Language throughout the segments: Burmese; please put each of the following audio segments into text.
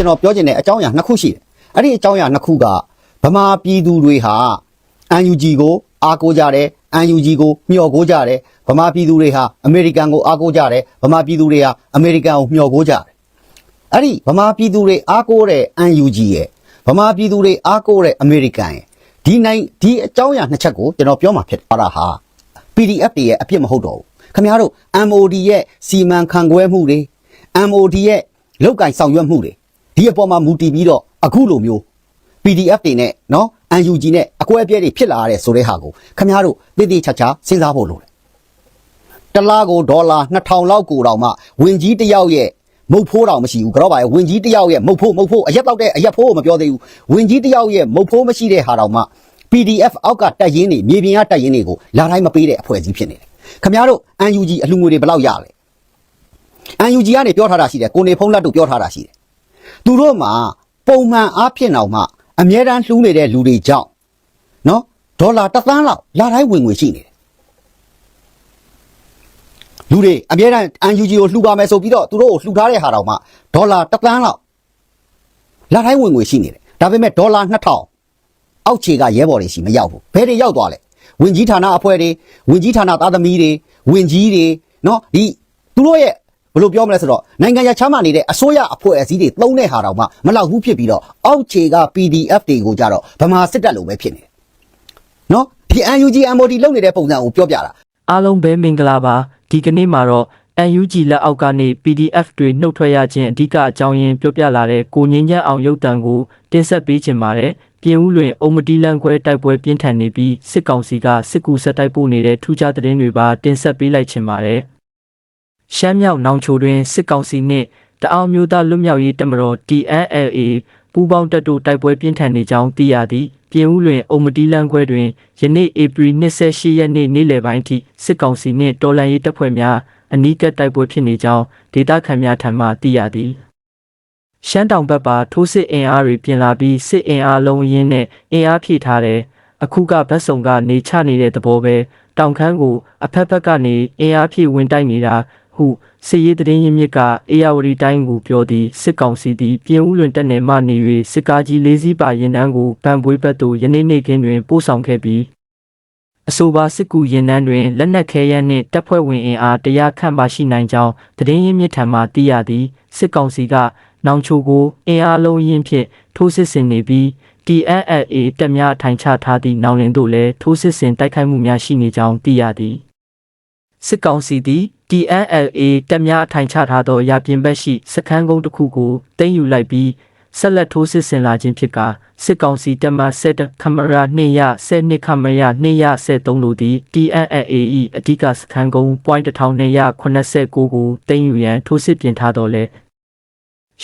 ကျွန်တော်ပြောချင်တဲ့အကြောင်းအရာနှစ်ခုရှိတယ်အဲ့ဒီအကြောင်းအရာနှစ်ခုကဗမာပြည်သူတွေဟာ UNG ကိုအားကိုးကြတယ် UNG ကိုမျှော်ကိုးကြတယ်ဗမာပြည်သူတွေဟာအမေရိကန်ကိုအားကိုးကြတယ်ဗမာပြည်သူတွေဟာအမေရိကန်ကိုမျှော်ကိုးကြတယ်အဲ့ဒီဗမာပြည်သူတွေအားကိုးတဲ့ UNG ရဲ့ဗမာပြည်သူတွေအားကိုးတဲ့အမေရိကန်ရဲ့ဒီနိုင်ဒီအကြောင်းအရာနှစ်ချက်ကိုကျွန်တော်ပြောမှာဖြစ်တာဟာ PDF တွေရဲ့အပြစ်မဟုတ်တော့ဘူးခင်ဗျားတို့ MOD ရဲ့စီမံခန့်ခွဲမှုတွေ MOD ရဲ့လောက်ကင်ဆောင်ရွက်မှုတွေ ဒီအပေါ်မှာမူတည်ပြီးတော့အခုလိုမျိုး PDF တွေနဲ့နော် UNG နဲ့အကွဲအပြဲတွေဖြစ်လာရတဲ့ဆိုတဲ့ဟာကိုခင်ဗျားတို့သိသိချာချာစဉ်းစားဖို့လိုတယ်တလားကိုဒေါ်လာ2000လောက်ကိုတောင်မှဝင်ကြီးတစ်ယောက်ရဲ့မုတ်ဖိုးတောင်မရှိဘူးကြောက်ပါရဲ့ဝင်ကြီးတစ်ယောက်ရဲ့မုတ်ဖိုးမုတ်ဖိုးအရက်တော့တဲ့အရက်ဖိုးကိုမပြောသေးဘူးဝင်ကြီးတစ်ယောက်ရဲ့မုတ်ဖိုးမရှိတဲ့ဟာတောင်မှ PDF အောက်ကတက်ရင်နေမြေပြင်ကတက်ရင်တွေကိုလာတိုင်းမပေးတဲ့အဖွဲ့အစည်းဖြစ်နေတယ်ခင်ဗျားတို့ UNG အလှငွေတွေဘယ်လောက်ရလဲ UNG ကနေပြောထားတာရှိတယ်ကိုနေဖုံးလက်တို့ပြောထားတာရှိတယ် သူတို့မှာပုံမှန်အားဖြင့်တော့မှအမြဲတမ်းလှူနေတဲ့လူတွေကြောင့်နော်ဒေါ်လာတစ်သန်းလောက်လာတိုင်းဝင်ငွေရှိနေတယ်လူတွေအမြဲတမ်း UNG ကိုလှူပါမယ်ဆိုပြီးတော့သူတို့ကိုလှူထားတဲ့ဟာတောင်မှဒေါ်လာတစ်သန်းလောက်လာတိုင်းဝင်ငွေရှိနေတယ်ဒါပေမဲ့ဒေါ်လာ2000အောက်ခြေကရဲဘော်တွေရှိမရောက်ဘူးဘယ်တွေရောက်သွားလဲဝင်ကြီးဌာနအဖွဲ့တွေဝင်ကြီးဌာနသားသမီးတွေဝင်ကြီးတွေနော်ဒီသူတို့ရဲ့ ဘယ်လိုပြောမလဲဆိုတော့နိုင်ငံရချမ်းမာနေတဲ့အစိုးရအဖွဲ့အစည်းတွေသုံးတဲ့ဟာတောင်မှမလောက်ဘူးဖြစ်ပြီးတော့အောက်ခြေက PDF တွေကိုကြတော့ဗမာစစ်တပ်လိုပဲဖြစ်နေတယ်နော်ဒီ UNG MOD လုပ်နေတဲ့ပုံစံကိုပြောပြတာအားလုံးပဲမင်္ဂလာပါဒီကနေ့မှာတော့ UNG လက်အောက်ကနေ PDF တွေနှုတ်ထွက်ရခြင်းအဓိကအကြောင်းရင်းပြောပြလာတဲ့ကိုငင်းချမ်းအောင်ရုပ်တံကိုတင်ဆက်ပေးခြင်းပါတယ်ပြင်ဦးလွင်အုံမတီလန်ခွဲတိုက်ပွဲပြင်းထန်နေပြီးစစ်ကောင်စီကစစ်ကူဆက်တိုက်ပို့နေတဲ့ထူးခြားသတင်းတွေပါတင်ဆက်ပေးလိုက်ခြင်းပါတယ် ရှမ်းမြောက်နောင်ချိုတွင်စစ်ကောင်စီနှင့်တအောင်မျိုးသားလွတ်မြောက်ရေးတပ်မတော် TNLA ပူးပေါင်းတပ်တို့တိုက်ပွဲပြင်းထန်နေကြောင်းသိရသည်ပြင်ဦးလွင်အုံမတီလန်ခွဲတွင်ယနေ့ဧပြီ28ရက်နေ့နေ့လယ်ပိုင်းထိစစ်ကောင်စီနှင့်တော်လှန်ရေးတပ်ဖွဲ့များအနီးကပ်တိုက်ပွဲဖြစ်နေကြောင်းဒေသခံများထံမှသိရသည်ရှမ်းတောင်ဘက်ပါထိုးစစ်အင်အားတွေပြင်လာပြီးစစ်အင်အားလုံးရင်းနဲ့အင်အားဖြည့်ထားတယ်အခုကဗတ်စုံကနေချနေတဲ့သဘောပဲတောင်ခမ်းကိုအဖက်ဖက်ကနေအင်အားဖြည့်ဝင်တိုက်နေတာ ဟုစစ်ရေးသတင်းရင်းမြစ်ကအေယာဝတီတိုင်းကိုပြောသည်စစ်ကောင်စီသည်ပြင်ဦးလွင်တက်နယ်မှနေ၍စစ်ကားကြီးလေးစီးပါရင်တန်းကိုဗန်ပွေးဘက်သို့ယနေ့နေ့ခင်းတွင်ပို့ဆောင်ခဲ့ပြီးအဆိုပါစစ်ကူရင်နှန်းတွင်လက်နက်ခဲယမ်းနှင့်တပ်ဖွဲ့ဝင်အင်အားတရားခန့်ပါရှိနိုင်ကြောင်းသတင်းရင်းမြစ်ထံမှသိရသည်စစ်ကောင်စီကနောင်ချိုကိုအင်အားလုံးရင်းဖြင့်ထိုးစစ်ဆင်နေပြီး TNLA တပ်များထိုင်ချထားသည့်နောင်လင်တို့လည်းထိုးစစ်ဆင်တိုက်ခိုက်မှုများရှိနေကြောင်းသိရသည် စစ်ကောင်စီသည် TNLA တပ်များထိုင်ချထားသောရာပြင်ဘက်ရှိစခန်းကုန်းတစ်ခုကိုတင်ယူလိုက်ပြီးဆက်လက်ထိုးစစ်ဆင်လာခြင်းဖြစ်ကာစစ်ကောင်စီတပ်မှ7ခမရာ212ခမရာ273တို့သည် TNLA ၏အဓိကစခန်းကုန်း point 1289ကိုတင်ယူရန်ထိုးစစ်ပြင်ထားတော်လဲ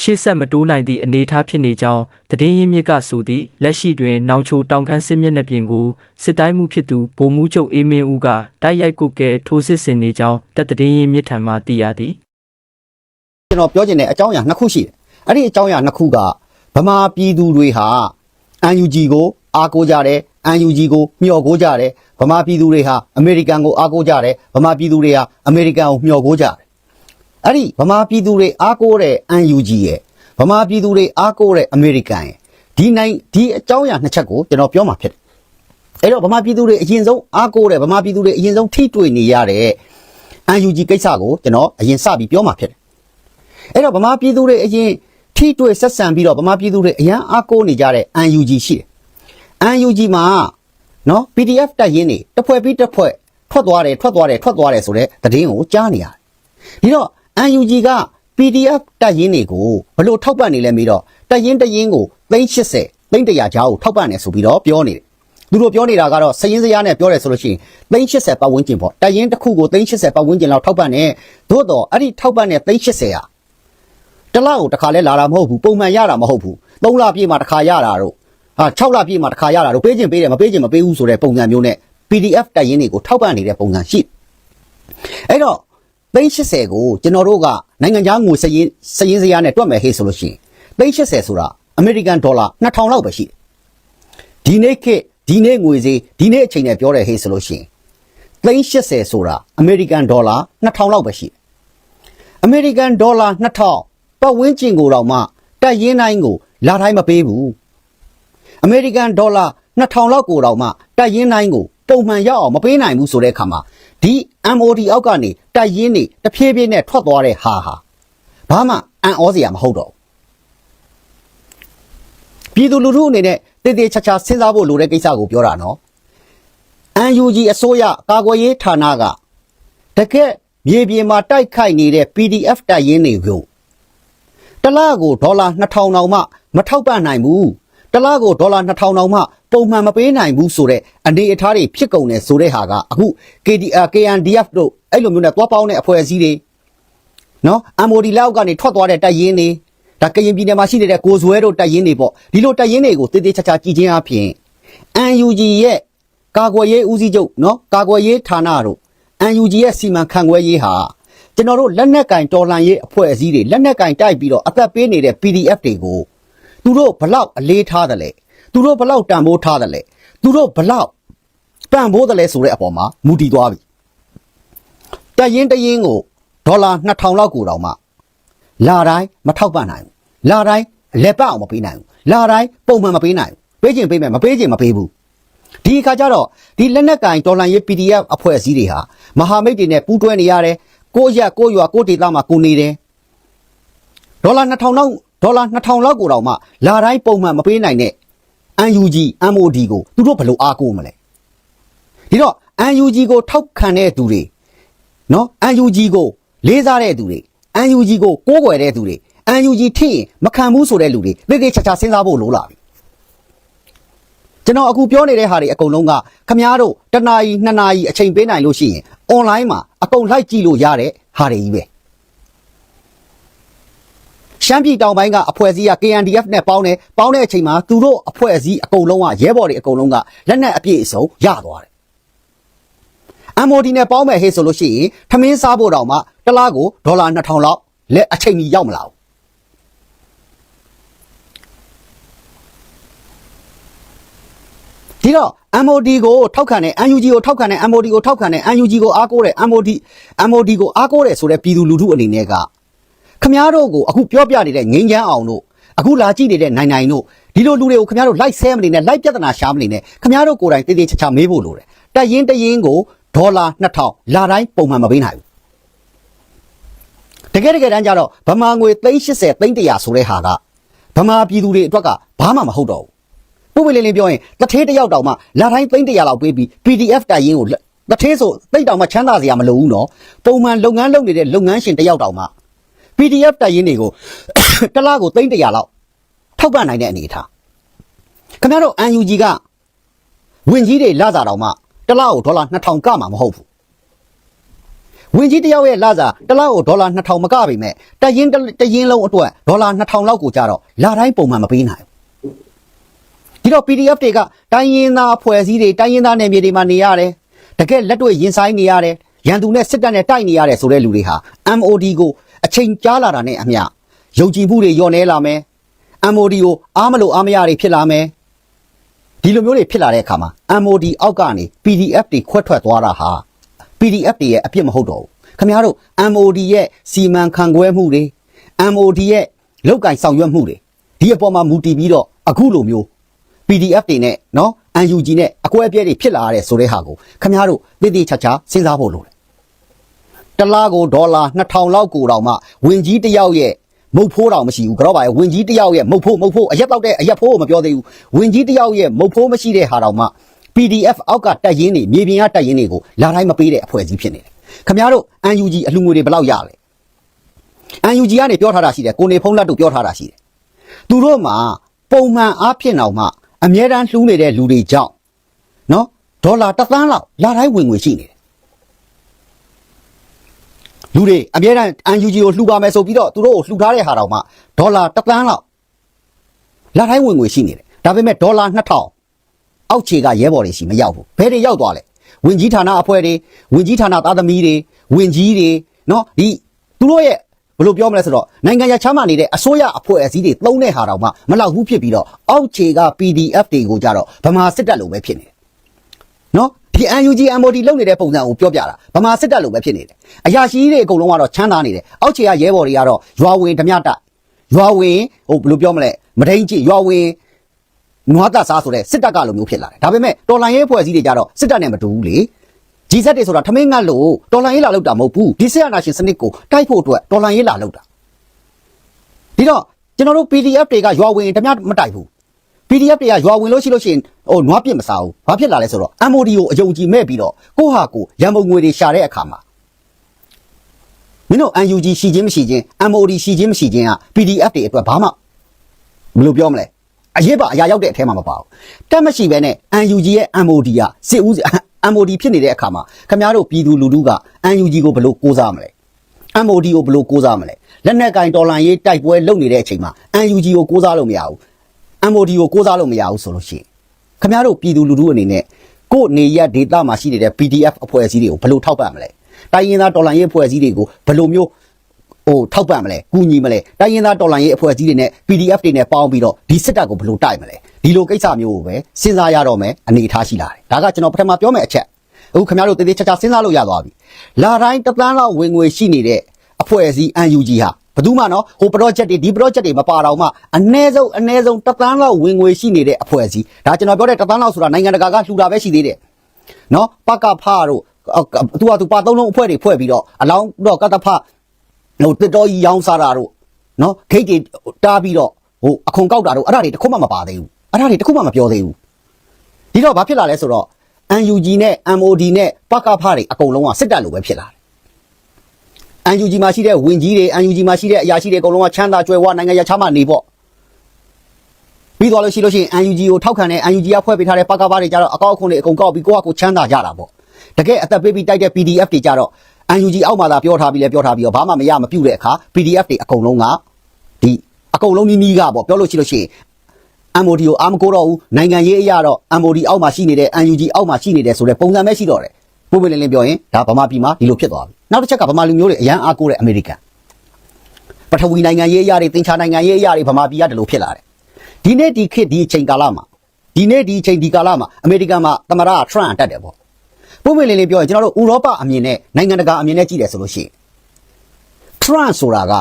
ရှေ့ဆက်မတိုးနိုင်သည့်အနေအထားဖြစ်နေကြောင်းသတင်းရင်းမြစ်ကဆိုသည့်လက်ရှိတွင် နောင်ချိုတောင်ခမ်းစစ်မျက်နှာပြင်ကိုစစ်တိုင်းမှုဖြစ်သူဗိုလ်မှူးချုပ်အေးမင်းဦးကတိုက်ရိုက်ကုတ်ကဲထိုးစစ်ဆင်နေကြောင်းတပ်သတင်းရင်းမြစ်ထံမှသိရသည်ကျွန်တော်ပြောချင်တဲ့အကြောင်းအရာနှစ်ခုရှိတယ်။အဲ့ဒီအကြောင်းအရာနှစ်ခုကဗမာပြည်သူတွေဟာ UNG ကိုအားကိုးကြတယ်။ UNG ကိုမျှော်ကိုးကြတယ်။ဗမာပြည်သူတွေဟာအမေရိကန်ကိုအားကိုးကြတယ်။ဗမာပြည်သူတွေဟာအမေရိကန်ကိုမျှော်ကိုးကြတယ်။ အဲ့ဒီဗမာပြည်သူတွေအားကိုးတဲ့ UNG ရဲ့ဗမာပြည်သူတွေအားကိုးတဲ့အမေရိကန်ရဲ့ဒီနိုင်ဒီအကြောင်းအရာနှစ်ချက်ကိုကျွန်တော်ပြောမှာဖြစ်တယ်။အဲ့တော့ဗမာပြည်သူတွေအရင်ဆုံးအားကိုးတဲ့ဗမာပြည်သူတွေအရင်ဆုံးထိတွေ့နေရတဲ့ UNG ကိစ္စကိုကျွန်တော်အရင်စပြီးပြောမှာဖြစ်တယ်။အဲ့တော့ဗမာပြည်သူတွေအရင်ထိတွေ့ဆက်ဆံပြီးတော့ဗမာပြည်သူတွေအရန်အားကိုးနေကြတဲ့ UNG ရှိတယ်။ UNG မှာနော် PDF တက်ရင်းနေတစ်ဖွဲ့ပြီးတစ်ဖွဲ့ထွက်သွားတယ်ထွက်သွားတယ်ထွက်သွားတယ်ဆိုတဲ့သတင်းကိုကြားနေရတယ်။ဒီတော့ UNG က PDF တက်ရင်းတွေကိုဘလို့ထောက်ပံ့နေလဲမေးတော့တက်ရင်းတက်ရင်းကို380 300ကြားကိုထောက်ပံ့နေဆိုပြီးတော့ပြောနေတယ်။သူတို့ပြောနေတာကတော့စရင်စရာနဲ့ပြောတယ်ဆိုလို့ရှိရင်380ပတ်ဝန်းကျင်ပေါ့တက်ရင်တစ်ခုကို380ပတ်ဝန်းကျင်လောက်ထောက်ပံ့နေသို့တော့အဲ့ဒီထောက်ပံ့တဲ့380ဟာတစ်လကိုတစ်ခါလဲလာတာမဟုတ်ဘူးပုံမှန်ရတာမဟုတ်ဘူးသုံးလပြည့်မှတစ်ခါရတာတို့ဟာ6လပြည့်မှတစ်ခါရတာတို့ပေးခြင်းပေးတယ်မပေးခြင်းမပေးဘူးဆိုတဲ့ပုံစံမျိုးနဲ့ PDF တိုက်ရင်းတွေကိုထောက်ပံ့နေတဲ့ပုံစံရှိအဲ့တော့ 380ကိုကျွန်တော်တို့ကနိုင်ငံခြားငွေစရင်စရင်စရာနဲ့တွက်မယ်ဟေ့ဆိုလို့ရှိရင်380ဆိုတာအမေရိကန်ဒေါ်လာ2000လောက်ပဲရှိတယ်ဒီနေ့ခေတ်ဒီနေ့ငွေဈေးဒီနေ့အချိန်နဲ့ပြောတယ်ဟေ့ဆိုလို့ရှိရင်380ဆိုတာအမေရိကန်ဒေါ်လာ2000လောက်ပဲရှိတယ်အမေရိကန်ဒေါ်လာ2000ပတ်ဝန်းကျင်ကိုတော့မှတတက်ရင်တိုင်းကိုလာတိုင်းမပေးဘူးအမေရိကန်ဒေါ်လာ2000လောက်ကိုတော့မှတက်ရင်တိုင်းကိုပုံမှန်ရောက်အောင်မပေးနိုင်ဘူးဆိုတဲ့အခါမှာ ဒီ MOD အောက်ကနေတက်ရင်နေတဖြည်းဖြည်းနဲ့ထွက်သွားတဲ့ဟာဟာဘာမှအံ့ဩစရာမဟုတ်တော့ဘူးပြည်သူလူထုအနေနဲ့တည်တည်ချာချာစဉ်းစားဖို့လိုတဲ့ကိစ္စကိုပြောတာနော် UNG အစိုးရကာကွယ်ရေးဌာနကတကက်မြေပြင်မှာတိုက်ခိုက်နေတဲ့ PDF တိုက်ရင်းတွေကိုတစ်လကိုဒေါ်လာ2000တောင်မှ မထောက်ပံ့နိုင်ဘူးတစ်လကိုဒေါ်လာ2000တောင်မှ ပုံမှန်မပေးနိုင်ဘူးဆိုတဲ့အနေအထားတွေဖြစ်ကုန်တယ်ဆိုတဲ့ဟာကအခု KDR KNDF တို့အဲ့လိုမျိုးနဲ့သွားပေါင်းတဲ့အဖွဲ့အစည်းတွေနော် MOD လောက်ကနေထွက်သွားတဲ့တိုက်ရင်းတွေဒါကရင်ပြည်နယ်မှာရှိနေတဲ့ကိုဇွဲတို့တိုက်ရင်းတွေပေါ့ဒီလိုတိုက်ရင်းတွေကိုတည်တည်ချာချာကြည်ချင်းအပြင် UNG ရဲ့ကာကွယ်ရေးဦးစီးချုပ်နော်ကာကွယ်ရေးဌာနတို့ UNG ရဲ့စီမံခန့်ခွဲရေးဟာကျွန်တော်တို့လက်နက်ကင်တော်လှန်ရေးအဖွဲ့အစည်းတွေလက်နက်ကင်တိုက်ပြီးတော့အသက်ပေးနေတဲ့ PDF တွေကိုသူတို့ဘလောက်အလေးထားတယ်လဲ သူတို့ဘလောက်တန်ဖိုးထားတယ်လဲသူတို့ဘလောက်ပံ့ပိုးတယ်လဲဆိုတဲ့အပေါ်မှာမူတည်သွားပြီတရင်တရင်ကိုဒေါ်လာ2000လောက်ကိုတောင်မှလာတိုင်းမထောက်ပံ့နိုင်ဘူးလာတိုင်းလက်ပတ်အောင်မပေးနိုင်ဘူးလာတိုင်းပုံမှန်မပေးနိုင်ဘူးပေးခြင်းပေးမယ်မပေးခြင်းမပေးဘူးဒီအခါကျတော့ဒီလက်နက်ကင်တော်လန်ရေး PDF အဖွဲ့အစည်းတွေဟာမဟာမိတ်တွေနဲ့ပူးတွဲနေရတယ်ကိုရက်ကိုရွာကိုဒေသမှာကိုနေတယ်ဒေါ်လာ2000လောက်ဒေါ်လာ2000လောက်ကိုတော့မှလာတိုင်းပုံမှန်မပေးနိုင်တဲ့ UNG MOD ကိုသူတို့ဘယ်လိုအားကိုးမလဲဒီတော့ UNG ကိုထောက်ခံတဲ့သူတွေနော် UNG ကိုလေးစားတဲ့သူတွေ UNG ကိုကိုးကွယ်တဲ့သူတွေ UNG ထိရင်မခံဘူးဆိုတဲ့လူတွေသိသိချာချာစဉ်းစားဖို့လိုလာပြီကျွန်တော်အခုပြောနေတဲ့ဟာတွေအကုန်လုံးကခမားတို့တစ်နာရီနှစ်နာရီအချိန်ပေးနိုင်လို့ရှိရင် online မှာအကုန်လိုက်ကြည့်လို့ရတဲ့ဟာတွေကြီးပဲ ရှမ်းပြည်တောင်ပိုင်းကအဖွဲ့အစည်းက KNDF နဲ့ပေါင်းတယ်ပေါင်းတဲ့အချိန်မှာသူတို့အဖွဲ့အစည်းအကုန်လုံးကရဲဘော်တွေအကုန်လုံးကလက်နက်အပြည့်အစုံရသွားတယ် MOD နဲ့ပေါင်းမဲ့ဟေးဆိုလို့ရှိရင်ထမင်းစားဖို့တောင်မှတစ်လားကိုဒေါ်လာ2000လောက်လက်အချိန်ကြီးရောက်မလာဘူးဒီတော့ MOD ကိုထောက်ခံတဲ့ UNG ကိုထောက်ခံတဲ့ MOD ကိုထောက်ခံတဲ့ UNG ကိုအားကိုးတဲ့ MOD MOD ကိုအားကိုးတဲ့ဆိုတဲ့ပြည်သူလူထုအနေနဲ့က ခမားတို့ကိုအခုပြောပြနေတဲ့ငင်းချမ်းအောင်တို့အခုလာကြည့်နေတဲ့နိုင်နိုင်တို့ဒီလိုလူတွေကိုခမားတို့လိုက်ဆဲမနေနဲ့လိုက်ပြဿနာရှာမနေနဲ့ခမားတို့ကိုယ်တိုင်တည်တည်ချာချာမေးဖို့လိုတယ်တက်ရင်တရင်ကိုဒေါ်လာ2000လာတိုင်းပုံမှန်မပေးနိုင်ဘူးတကယ်တကယ်တမ်းကျတော့ဗမာငွေ380 300ဆိုတဲ့ဟာကဗမာပြည်သူတွေအတွက်ကဘာမှမဟုတ်တော့ဘူးပုပ်ပလင်းလင်းပြောရင်တထေးတစ်ယောက်တောင်မှလာတိုင်းသိန်း100လောက်ပေးပြီး PDF တိုင်ရင်ကိုတထေးဆိုသိတောင်မှချမ်းသာစရာမလိုဘူးနော်ပုံမှန်လုပ်ငန်းလုပ်နေတဲ့လုပ်ငန်းရှင်တစ်ယောက်တောင်မှ PDF တိုင်ရင်တွေကိုတစ်လားကိုသိန်း100လောက်ထောက်ပံ့နိုင်တဲ့အနေအထားခင်ဗျားတို့ UNG ကဝင်ကြီးတွေလာစားတောင်မှတစ်လားကိုဒေါ်လာ2000ကမှမဟုတ်ဘူးဝင်ကြီးတစ်ယောက်ရဲ့လာစားတစ်လားကိုဒေါ်လာ2000မကပါပဲတရင်တရင်လုံးအတွက်ဒေါ်လာ2000လောက်ကိုကြတော့လာတိုင်းပုံမှန်မပေးနိုင်ဘူးဒီတော့ PDF တွေကတိုင်းရင်းသားအဖွဲ့အစည်းတွေတိုင်းရင်းသားနယ်မြေတွေမှာနေရတယ်တကယ်လက်တွေ့ရင်ဆိုင်နေရတယ်ရန်သူနဲ့စစ်တပ်နဲ့တိုက်နေရတယ်ဆိုတဲ့လူတွေဟာ MOD ကို အချိန်ကြားလာတာနဲ့အမျှယုံကြည်မှုတွေညော့နေလာမယ် MOD ကိုအားမလို့အားမရတွေဖြစ်လာမယ်ဒီလိုမျိုးတွေဖြစ်လာတဲ့အခါမှာ MOD အောက်ကနေ PDF တွေခွက်ထွက်သွားတာဟာ PDF တွေရဲ့အပြစ်မဟုတ်တော့ဘူးခင်ဗျားတို့ MOD ရဲ့စီမံခန့်ခွဲမှုတွေ MOD ရဲ့လောက်ကင်ဆောင်ရွက်မှုတွေဒီအပေါ်မှာမူတည်ပြီးတော့အခုလိုမျိုး PDF တွေနဲ့နော် UNG နဲ့အကွဲအပြဲတွေဖြစ်လာရတဲ့ဆိုတဲ့ဟာကိုခင်ဗျားတို့တည်တည်ချာချာစဉ်းစားဖို့လိုတယ်။ တစ်လားကိုဒေါ်လာ2000လောက်ကိုတောင်မှဝင်ကြီးတစ်ယောက်ရဲ့မုတ်ဖိုးတောင်မရှိဘူးကြောပါရဲ့ဝင်ကြီးတစ်ယောက်ရဲ့မုတ်ဖိုးမုတ်ဖိုးအရက်တောက်တဲ့အရက်ဖိုးကိုမပြောသေးဘူးဝင်ကြီးတစ်ယောက်ရဲ့မုတ်ဖိုးမရှိတဲ့ဟာတောင်မှ PDF အောက်ကတက်ရင်နေမြေပြင်ကတက်ရင်တွေကိုလာတိုင်းမပေးတဲ့အဖွဲ့အစည်းဖြစ်နေတယ်။ခင်ဗျားတို့ UNG အလှငွေတွေဘယ်လောက်ရလဲ။ UNG ကနေပြောထားတာရှိတယ်ကိုနေဖုံးလက်တို့ပြောထားတာရှိတယ်။သူတို့မှာပုံမှန်အားဖြင့်တော့မှအမြဲတမ်းလှူးနေတဲ့လူတွေကြောင့်နော်ဒေါ်လာတစ်သန်းလောက်လာတိုင်းဝင်ငွေရှိနေတယ် လူတွေအမြဲတမ်း UNG ကိုလှူပါမယ်ဆိုပြီးတော့သူတို့ကိုလှူထားတဲ့ဟာတောင်မှဒေါ်လာတစ်သန်းလောက်လာတိုင်းဝင်ငွေရှိနေတယ်ဒါပေမဲ့ဒေါ်လာ2000အောက်ခြေကရဲဘော်တွေရှိမရောက်ဘူးဘယ်တွေရောက်သွားလဲဝင်ကြီးဌာနအဖွဲ့တွေဝင်ကြီးဌာနသားသမီးတွေဝင်ကြီးတွေနော်ဒီသူတို့ရဲ့ဘယ်လိုပြောမလဲဆိုတော့နိုင်ငံရချမ်းမာနေတဲ့အစိုးရအဖွဲ့အစည်းတွေသုံးတဲ့ဟာတောင်မှမလောက်ဘူးဖြစ်ပြီးတော့အောက်ခြေက PDF တွေကိုကြတော့ဗမာစစ်တပ်လိုပဲဖြစ်နေတယ်နော် ဒီ UNG MOD လုံနေတဲ့ပုံစံကိုပြောပြတာဗမာစစ်တပ်လိုပဲဖြစ်နေတယ်အရာရှိတွေအကုန်လုံးကတော့ချမ်းသာနေတယ်အောက်ခြေကရဲဘော်တွေကတော့ရွာဝင်ဓမြတိုက်ရွာဝင်ဟိုဘယ်လိုပြောမလဲမဒိန်ကြီးရွာဝင်နွားတစားဆိုတဲ့စစ်တပ်ကလိုမျိုးဖြစ်လာတယ်ဒါပေမဲ့တော်လန်ရေးအဖွဲ့အစည်းတွေကြတော့စစ်တပ်နဲ့မတူဘူးလေကြီးစက်တွေဆိုတာထမင်းငတ်လို့တော်လန်ရေးလာလောက်တာမဟုတ်ဘူးဒီစစ်အာဏာရှင်စနစ်ကိုတိုက်ဖို့အတွက်တော်လန်ရေးလာလောက်တာဒီတော့ကျွန်တော်တို့ PDF တွေကရွာဝင်တမမတိုက်ဘူး PDF တွေကရွာဝင်လို့ရှိလို့ရှိရင်ဟိုနွားပြစ်မစားဘူးဘာဖြစ်လာလဲဆိုတော့ MOD ကိုအယုံကြည်မဲ့ပြီးတော့ကိုယ့်ဟာကိုယ်ရန်ပုံငွေတွေရှာတဲ့အခါမှာမင်းတို့ UNG ရှိချင်းမရှိချင်း MOD ရှိချင်းမရှိချင်းက PDF တွေအတွက်ဘာမှဘယ်လိုပြောမလဲအရေးပါအရာရောက်တဲ့အထဲမှာမပါဘူးတက်မရှိပဲနဲ့ UNG ရဲ့ MOD ကစစ်ဦး MOD ဖြစ်နေတဲ့အခါမှာခင်ဗျားတို့ပြည်သူလူထုက UNG ကိုဘယ်လိုကိုးစားမလဲ MOD ကိုဘယ်လိုကိုးစားမလဲလက်နက်ကင်တော်လန်ရေးတိုက်ပွဲလုပ်နေတဲ့အချိန်မှာ UNG ကိုကိုးစားလို့မရဘူး MOD ကိုကိုးစားလို့မရဘူးဆိုလို့ရှိရင်ခင်ဗျားတို့ပြည်သူလူထုအနေနဲ့ကိုယ့်နေရက်ဒေတာမှာရှိနေတဲ့ PDF အဖွဲ့အစည်းတွေကိုဘယ်လိုထောက်ပံ့မလဲတိုင်းရင်းသားတော်လှန်ရေးအဖွဲ့အစည်းတွေကိုဘယ်လိုမျိုးဟိုထောက်ပံ့မလဲကူညီမလဲတိုင်းရင်းသားတော်လှန်ရေးအဖွဲ့အစည်းတွေနဲ့ PDF တွေနဲ့ပေါင်းပြီးတော့ဒီစစ်တပ်ကိုဘယ်လိုတိုက်မလဲဒီလိုကိစ္စမျိုးကိုပဲစဉ်းစားရတော့မယ်အနေအထားရှိလာတယ်ဒါကကျွန်တော်ပထမပြောမယ့်အချက်အခုခင်ဗျားတို့တည်တည်ချာချာစဉ်းစားလို့ရသွားပြီလာတိုင်းတစ်သန်းလောက်ဝင်ငွေရှိနေတဲ့အဖွဲ့အစည်း UNG ဟာ ဘယ်သူမှနော်ဟို project တွေဒီ project တွေမပါတော့မှအ ਨੇ ဆုံးအ ਨੇ ဆုံးတစ်သန်းလောက်ဝင်ငွေရှိနေတဲ့အဖွဲ့အစည်းဒါကျွန်တော်ပြောတဲ့တစ်သန်းလောက်ဆိုတာနိုင်ငံတကာကလှူတာပဲရှိသေးတယ်နော်ပကဖတို့သူကသူပါသုံးလုံးအဖွဲ့တွေဖွဲ့ပြီးတော့အလောင်းတော့ကတ္တဖဟိုတစ်တော်ကြီးရောင်းစားတာတို့နော်ဂိတ်တွေတားပြီးတော့ဟိုအခွန်ကောက်တာတို့အဲ့ဒါတွေတစ်ခုမှမပါသေးဘူးအဲ့ဒါတွေတစ်ခုမှမပြောသေးဘူးဒီတော့ဘာဖြစ်လာလဲဆိုတော့ UNG နဲ့ MOD နဲ့ပကဖတွေအကုန်လုံးကစစ်တပ်လိုပဲဖြစ်လာတယ် UNG မှာရှိတဲ့ဝင်ကြီးတွေ UNG မှာရှိတဲ့အရာရှိတွေအကုန်လုံးကချမ်းသာကြွယ်ဝနိုင်ငံရခြားမှနေပေါ့ပြီးသွားလို့ရှိလို့ရှိရင် UNG ကိုထောက်ခံတဲ့ UNG ကဖွဲ့ပေးထားတဲ့ပကပတွေကြတော့အကောက်အခွန်တွေအကုန်ကောက်ပြီးကိုယ့်ဟာကိုယ်ချမ်းသာကြတာပေါ့တကယ်အသက်ပေးပြီးတိုက်တဲ့ PDF တွေကြတော့ UNG အောက်မှာသာပြောထားပြီးလဲပြောထားပြီးတော့ဘာမှမရမပြုတ်တဲ့အခါ PDF တွေအကုန်လုံးကဒီအကုန်လုံးနီးနီးကပေါ့ပြောလို့ရှိလို့ရှိရင် MOD ကိုအာမကိုတော့ဘူးနိုင်ငံရေးအရာတော့ MOD အောက်မှာရှိနေတဲ့ UNG အောက်မှာရှိနေတဲ့ဆိုတဲ့ပုံစံပဲရှိတော့တယ်ပုံပွင့်လင်းလင်းပြောရင်ဒါဗမာပြည်မှာဒီလိုဖြစ်သွားပြီ နောက်တစ်ချက်ကဗမာလူမျိုးတွေအရန်အားကိုးတဲ့အမေရိကန်ပထဝီနိုင်ငံရေးအရာတွေသင်္ချာနိုင်ငံရေးအရာတွေဗမာပြည်ကဒီလိုဖြစ်လာတယ်ဒီနေ့ဒီခေတ်ဒီအချိန်ကာလမှာဒီနေ့ဒီအချိန်ဒီကာလမှာအမေရိကန်မှာသမရထရန့်တက်တယ်ပေါ့ပုံပွင့်လင်းလင်းပြောရင်ကျွန်တော်တို့ဥရောပအမြင်နဲ့နိုင်ငံတကာအမြင်နဲ့ကြည့်တယ်ဆိုလို့ရှိရင်ထရန့်ဆိုတာက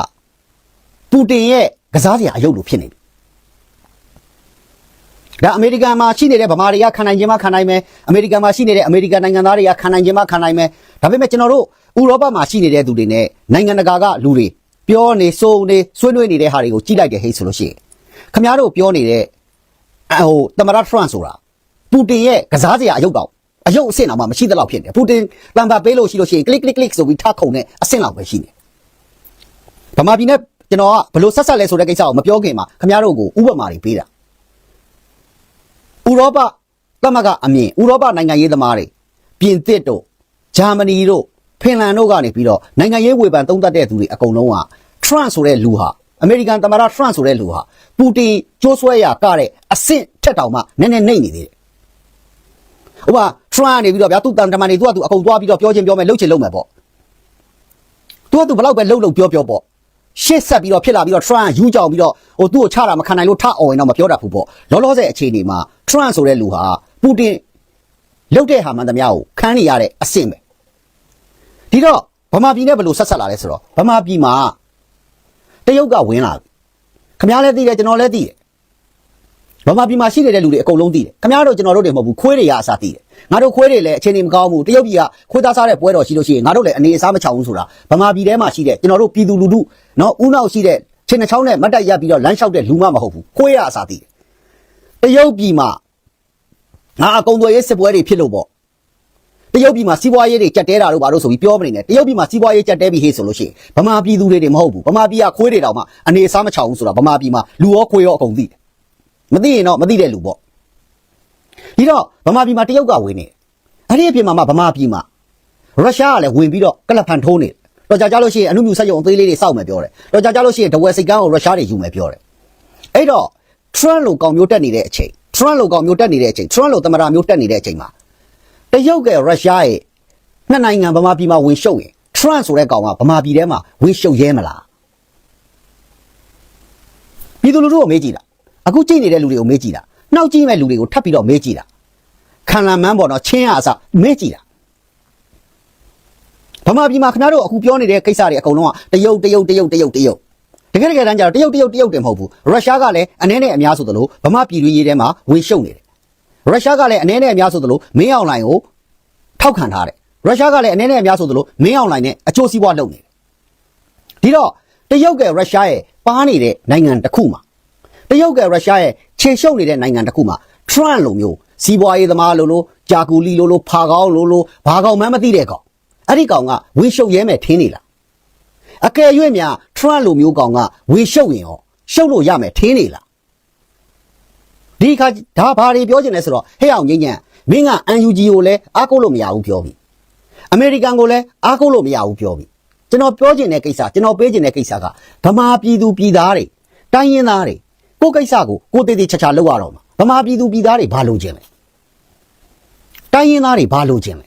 ပူတင်ရဲ့ကစားစရာအယုတ်လိုဖြစ်နေပြီဒါအမေရိကန်မှာရှိနေတဲ့ဗမာတွေကခံနိုင်ခြင်းမခံနိုင်မယ်အမေရိကန်မှာရှိနေတဲ့အမေရိကန်နိုင်ငံသားတွေကခံနိုင်ခြင်းမခံနိုင်မယ်ဒါပေမဲ့ကျွန်တော်တို့ ဥရောပမှာရှိနေတဲ့သူတွေနဲ့နိုင်ငံတကာကလူတွေပြောနေစိုးနေဆွေးနွေးနေတဲ့ဟာတွေကိုကြည့်လိုက်တယ်ဟဲ့ဆိုလို့ရှိရင်ခမများတို့ပြောနေတဲ့ဟိုတမရထရန့်ဆိုတာပူတင်ရဲ့ကစားစရာအယုတ်တော့အယုတ်အဆင့်တော့မှမရှိသလောက်ဖြစ်နေပူတင်တန်ပါပေးလို့ရှိလို့ရှိရင် click click click ဆိုပြီးထခုံတဲ့အဆင့်လောက်ပဲရှိနေဗမာပြည်နဲ့ကျွန်တော်ကဘယ်လိုဆက်ဆက်လဲဆိုတဲ့ကိစ္စကိုမပြောခင်မှာခမများတို့ကိုဥပမာတွေပေးတာဥရောပသမဂ္ဂအမြင်ဥရောပနိုင်ငံရေးသမားတွေပြင်သစ်တို့ဂျာမနီတို့ ဖင်လန်တို့ကနေပြီးတော့နိုင်ငံရေးဝေဖန်သုံးသပ်တဲ့သူတွေအကုန်လုံးကထရန့်ဆိုတဲ့လူဟာအမေရိကန်သမ္မတထရန့်ဆိုတဲ့လူဟာပူတင်ကြိုးဆွဲရကတဲ့အဆင့်ထက်တောင်မှနည်းနည်းနှိမ့်နေသေးတယ်။ဥပမာထရန့်နေပြီးတော့ဗျာသူ့တန်တမန်တွေသူကသူအကုန်သွားပြီးတော့ပြောချင်းပြောမယ်လှုပ်ချင်လှုပ်မယ်ပေါ့။ तू ကသူဘလောက်ပဲလှုပ်လှုပ်ပြောပြောပေါ့။ရှေ့ဆက်ပြီးတော့ဖြစ်လာပြီးတော့ထရန့်ယူကြောင်ပြီးတော့ဟိုသူ့ကိုချတာမခံနိုင်လို့ထအောင်ရင်တော့မပြောတတ်ဘူးပေါ့။လောလောဆယ်အခြေအနေမှာထရန့်ဆိုတဲ့လူဟာပူတင်လှုပ်တဲ့ဟာမှန်သမျှကိုခန်းနေရတဲ့အဆင့်ပဲ။ ဒီတော့ဗမာပြည်နဲ့ဘယ်လိုဆက်ဆက်လာလဲဆိုတော့ဗမာပြည်မှာတရုတ်ကဝင်လာပြီ။ခမားလည်းသိတယ်ကျွန်တော်လည်းသိတယ်။ဗမာပြည်မှာရှိနေတဲ့လူတွေအကုန်လုံးသိတယ်။ခမားတို့ကျွန်တော်တို့တွေမဟုတ်ဘူးခွေးတွေကအစားသိတယ်။ငါတို့ခွေးတွေလည်းအခြေအနေမကောင်းဘူး။တရုတ်ပြည်ကခွေးသားစားတဲ့ပွဲတော်ရှိလို့ရှိရင်ငါတို့လည်းအနေအစားမချောင်ဘူးဆိုတာဗမာပြည်ထဲမှာရှိတဲ့ကျွန်တော်တို့ပြည်သူလူထုနော်ဦးနောက်ရှိတဲ့ချင်းနှချောင်းနဲ့မတ်တက်ရပ်ပြီးတော့လမ်းလျှောက်တဲ့လူမှမဟုတ်ဘူး။ခွေးရအစားသိတယ်။တရုတ်ပြည်မှာငါအကုံသွေးရေးစစ်ပွဲတွေဖြစ်လို့ပေါ့ တရုတ်ပြည်မှာစီးပွားရေးတွေကြက်တဲတာတို့ဘာလို့ဆိုပြီးပြောမနေနဲ့တရုတ်ပြည်မှာစီးပွားရေးကြက်တဲပြီးဟေ့ဆိုလို့ရှိရင်ဗမာပြည်သူတွေတွေမဟုတ်ဘူးဗမာပြည်ကခွေးတွေတောင်မှအနေအစားမချောင်ဘူးဆိုတာဗမာပြည်မှာလူရောခွေးရောအကုန်သိတယ်မသိရင်တော့မသိတဲ့လူပေါ့ဒီတော့ဗမာပြည်မှာတရုတ်ကဝင်နေအဲ့ဒီအပြင်မှာမှဗမာပြည်မှာရုရှားကလည်းဝင်ပြီးတော့ကလပ်ဖန်ထိုးနေတော့ကြာကြလို့ရှိရင်အနုမြူဆက်ရုံအသေးလေးတွေစောက်မယ်ပြောတယ်တော့ကြာကြလို့ရှိရင်တဝက်စိတ်ကန်းကိုရုရှားတွေယူမယ်ပြောတယ်အဲ့တော့ Trump လိုကောင်မျိုးတက်နေတဲ့အချိန် Trump လိုကောင်မျိုးတက်နေတဲ့အချိန် Trump လိုသမ္မတမျိုးတက်နေတဲ့အချိန်မှာ တရုတ်ကရုရှားရဲ့နှစ်နိုင်ငံဗမာပြည်မှာဝင်ရှုပ်ရင် Trump ဆိုတဲ့ကောင်ကဗမာပြည်ထဲမှာဝင်ရှုပ်ရဲမလားပြည်သူလူထုကိုမေးကြည့်တာအခုကြည့်နေတဲ့လူတွေကိုမေးကြည့်တာနောက်ကြည့်မဲ့လူတွေကိုထပ်ပြီးတော့မေးကြည့်တာခံလန်မန်းပေါ်တော့ချင်းရအစမေးကြည့်တာဗမာပြည်မှာခင်ဗျားတို့အခုပြောနေတဲ့ကိစ္စတွေအကုန်လုံးကတရုတ်တရုတ်တရုတ်တရုတ်တရုတ်တတကယ်တကယ်တမ်းကျတော့တရုတ်တရုတ်တရုတ်တင်မဟုတ်ဘူးရုရှားကလည်းအနည်းနဲ့အများဆိုသလိုဗမာပြည်တွင်းရေးထဲမှာဝင်ရှုပ်နေတယ် ရုရှားကလည်းအနည်းနဲ့အများဆိုသလိုမင်းအောင်လှိုင်ကိုထောက်ခံထားတယ်ရုရှားကလည်းအနည်းနဲ့အများဆိုသလိုမင်းအောင်လှိုင်နဲ့အကျိုးစီးပွားလုပ်နေတယ်ဒီတော့တရုတ်ကရုရှားရဲ့ပါနေတဲ့နိုင်ငံတစ်ခုမှာတရုတ်ကရုရှားရဲ့ခြေရှုပ်နေတဲ့နိုင်ငံတစ်ခုမှာ Trump လိုမျိုးစီးပွားရေးသမားလိုလိုဂျာကူလီလိုလိုဖာကောင်းလိုလိုဘာကောင်မှန်းမသိတဲ့ကောင်အဲ့ဒီကောင်ကဝင်ရှုပ်ရဲမယ်ထင်းနေလားအကယ်၍များထရန့်လိုမျိုးကောင်ကဝေရှုပ်ရင်ရောရှုပ်လို့ရမယ်ထင်းနေလား ဒီခါဒါဘာတွေပြောချင်လဲဆိုတော့ဟဲ့အောင်ငိမ့်ညံ့မင်းက UNG ကိုလည်းအားကိုးလို့မရဘူးပြောပြီအမေရိကန်ကိုလည်းအားကိုးလို့မရဘူးပြောပြီကျွန်တော်ပြောချင်တဲ့ကိစ္စကျွန်တော်ပေးချင်တဲ့ကိစ္စကဗမာပြည်သူပြည်သားတွေတိုင်းရင်းသားတွေကိုကိစ္စကိုကိုတေးသေးချာချာလုပ်ရတော့မှာဗမာပြည်သူပြည်သားတွေဘာလုပ်ချင်လဲတိုင်းရင်းသားတွေဘာလုပ်ချင်လဲ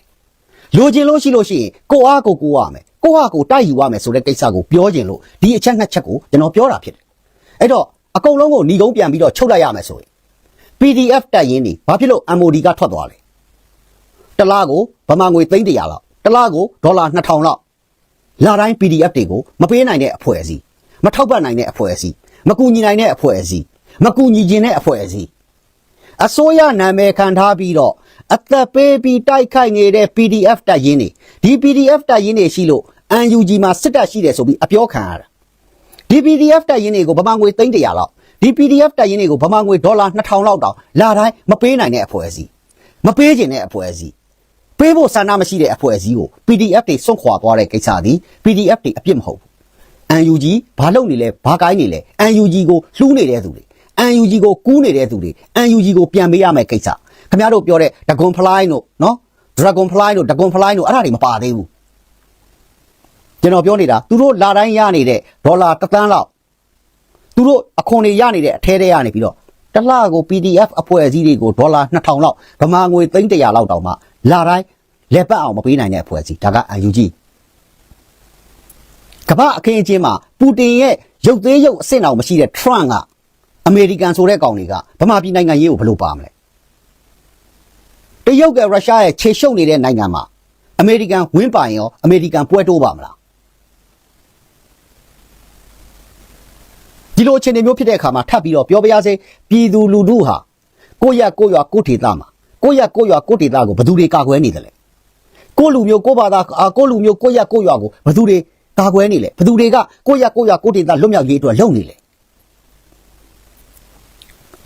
လိုချင်လို့ရှိလို့ရှိရင်ကိုအားကိုကိုရမယ်ကိုအားကိုတိုက်ယူရမယ်ဆိုတဲ့ကိစ္စကိုပြောခြင်းလို့ဒီအချက်နှစ်ချက်ကိုကျွန်တော်ပြောတာဖြစ်တယ်အဲ့တော့အကုန်လုံးကိုညီကုန်းပြန်ပြီးတော့ချုပ်လိုက်ရမယ်ဆိုရင် PDF တက်ရင်းနေဘာဖြစ်လို့ MOD ကထွက်သွားလဲတစ်လားကိုဗမာငွေ300လောက်တစ်လားကိုဒေါ်လာ2000လောက်လာတိုင်း PDF တွေကိုမပေးနိုင်တဲ့အဖွဲ့အစည်းမထောက်ပံ့နိုင်တဲ့အဖွဲ့အစည်းမကူညီနိုင်တဲ့အဖွဲ့အစည်းမကူညီခြင်းတဲ့အဖွဲ့အစည်းအစိုးရနာမည်ခံထားပြီးတော့အသက်ပေးပြီးတိုက်ခိုက်နေတဲ့ PDF တပ်ရင်းတွေဒီ PDF တပ်ရင်းတွေရှိလို့ UNG မှာစစ်တပ်ရှိတယ်ဆိုပြီးအပြောခံရတာဒီ PDF တပ်ရင်းတွေကိုဗမာငွေ300လောက် ဒီ PDF တပ်ရင်းတွေကိုဗမာငွေဒေါ်လာ2000လောက်တောင်လာတိုင်းမပေးနိုင်တဲ့အဖွဲ့အစည်းမပေးခြင်းတဲ့အဖွဲ့အစည်းပေးဖို့ဆန္ဒမရှိတဲ့အဖွဲ့အစည်းကို PDF တွေစွန့်ခွာသွားတဲ့ကိစ္စသည် PDF တွေအပြစ်မဟုတ်ဘူး UNG ဘာလုပ်နေလဲဘာကိုင်းနေလဲ UNG ကိုလှူးနေတဲ့သူတွေ UNG ကိုကူးနေတဲ့သူတွေ UNG ကိုပြန်ပေးရမယ်ကိစ္စခင်ဗျားတို့ပြောတဲ့ဒဂွန်ဖလိုင်းတို့နော် Dragon Fly တို့ဒဂွန်ဖလိုင်းတို့အဲ့ဒါတွေမပါသေးဘူးကျွန်တော်ပြောနေတာသူတို့လာတိုင်းရနေတဲ့ဒေါ်လာတစ်သန်းလောက် သူတို့အခွန်တွေရနေတဲ့အထဲထဲရနေပြီးတော့တစ်လကို PDF အဖွဲ့အစည်းတွေကိုဒေါ်လာ2000လောက်ဗမာငွေ300လောက်တောင်မှလာတိုင်းလက်ပတ်အောင်မပေးနိုင်တဲ့အဖွဲ့အစည်းဒါက UNG ကမ္ဘာအခင်းအကျင်းမှာပူတင်ရဲ့ရုပ်သေးရုပ်အဆင့်အောင်မရှိတဲ့ Trump ကအမေရိကန်ဆိုတဲ့ကောင်တွေကဗမာပြည်နိုင်ငံရေးကိုဘယ်လိုပါမလဲတရုတ်ကရုရှားရဲ့ခြေရှုပ်နေတဲ့နိုင်ငံမှာအမေရိကန်ဝင်းပိုင်ရောအမေရိကန်ပွဲတိုးပါမလား ဒီလိုအခြေအနေမျိုးဖြစ်တဲ့အခါမှာထပ်ပြီးတော့ပြောပြရစေပြည်သူလူထုဟာကိုယ့်ရက်ကိုယ့်ရွာကိုယ့်ဒေသမှာကိုယ့်ရက်ကိုယ့်ရွာကိုယ့်ဒေသကိုဘယ်သူတွေကာကွယ်နေတယ်လဲကိုယ့်လူမျိုးကိုယ့်ဘာသာအာကိုယ့်လူမျိုးကိုယ့်ရက်ကိုယ့်ရွာကိုဘယ်သူတွေကာကွယ်နေလဲဘယ်သူတွေကကိုယ့်ရက်ကိုယ့်ရွာကိုယ့်ဒေသလွတ်မြောက်ရေးအတွက်လုပ်နေလဲ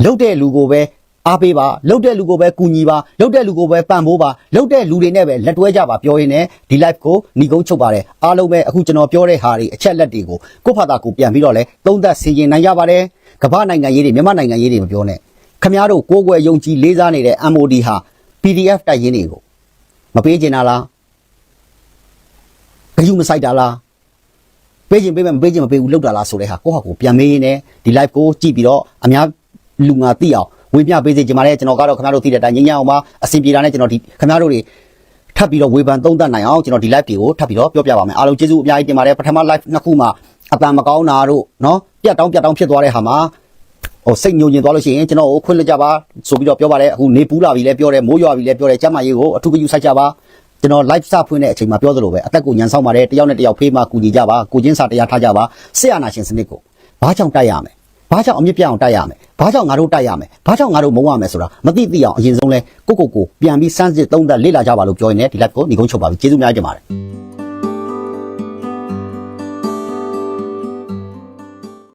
လုပ်တဲ့လူကိုပဲ အားပေးပါလုပ်တဲ့လူကိုပဲကူညီပါလုပ်တဲ့လူကိုပဲပံ့ပိုးပါလုပ်တဲ့လူတွေနဲ့ပဲလက်တွဲကြပါပြောရင်းနဲ့ဒီ live ကိုညီကုန်းချုပ်ပါတယ်အားလုံးပဲအခုကျွန်တော်ပြောတဲ့ဟာတွေအချက်လက်တွေကိုကိုယ့်ဖာသာကိုပြန်ပြီးတော့လဲသုံးသပ်ဆင်ခြင်နိုင်ကြပါတယ်ကမ္ဘာနိုင်ငံရေးတွေမြန်မာနိုင်ငံရေးတွေမပြောနဲ့ခမည်းတော်ကိုယ်ွယ်ယုံကြည်လေးစားနေတဲ့ MOD ဟာ PDF တိုက်ရင်းတွေကိုမပေးချင်တာလားဂယုမဆိုင်တာလားပေးချင်ပေးမယ်မပေးချင်မပေးဘူးလောက်တာလားဆိုတဲ့ဟာကိုယ့်ဟာကိုယ်ပြန်မေးနေဒီ live ကိုကြည့်ပြီးတော့အများလူငါသိအောင် ဝေမျှပေးစေချင်ပါတယ်ကျွန်တော်ကတော့ခင်ဗျားတို့သိတဲ့အတိုင်းငင်းညံ့အောင်ပါအဆင်ပြေတာနဲ့ကျွန်တော်ဒီခင်ဗျားတို့တွေထပ်ပြီးတော့ဝေဖန်သုံးသပ်နိုင်အောင်ကျွန်တော်ဒီ live တွေကိုထပ်ပြီးတော့ပြောပြပါမယ်အားလုံးကျေးဇူးအများကြီးတင်ပါတယ်ပထမ live နှစ်ခုမှာအတန်မကောင်းတာတို့နော်ပြတ်တောင်းပြတ်တောင်းဖြစ်သွားတဲ့ဟာမှာဟိုစိတ်ညှို့ညင်သွားလို့ရှိရင်ကျွန်တော်ကိုခွင့်လွှတ်ကြပါဆိုပြီးတော့ပြောပါတယ်အခုနေပူးလာပြီလဲပြောတယ်မိုးရွာပြီလဲပြောတယ်ကျမ်းမာရေးကိုအထူးဂရုစိုက်ကြပါကျွန်တော် live စဖွင့်တဲ့အချိန်မှာပြောသလိုပဲအသက်ကိုညံဆောင်ပါတယ်တယောက်နဲ့တယောက်ဖေးမှကူညီကြပါကိုချင်းစာတရားထားကြပါဆရာနာရှင်စနစ်ကိုဘာကြောင့်တိုက်ရမလဲ ဘာကြောင့်အမြင့်ပြအောင်တိုက်ရမလဲဘာကြောင့်ငါတို့တိုက်ရမလဲဘာကြောင့်ငါတို့မုန်းရမလဲဆိုတာမသိသိအောင်အရင်ဆုံးလဲကိုကိုကိုပြန်ပြီးစမ်းစစ်သုံးသပ်လေ့လာကြပါလို့ပြောရင်လည်းဒီ live ကိုညီကုန်းချုပ်ပါပြီကျေးဇူးများကြပါတယ်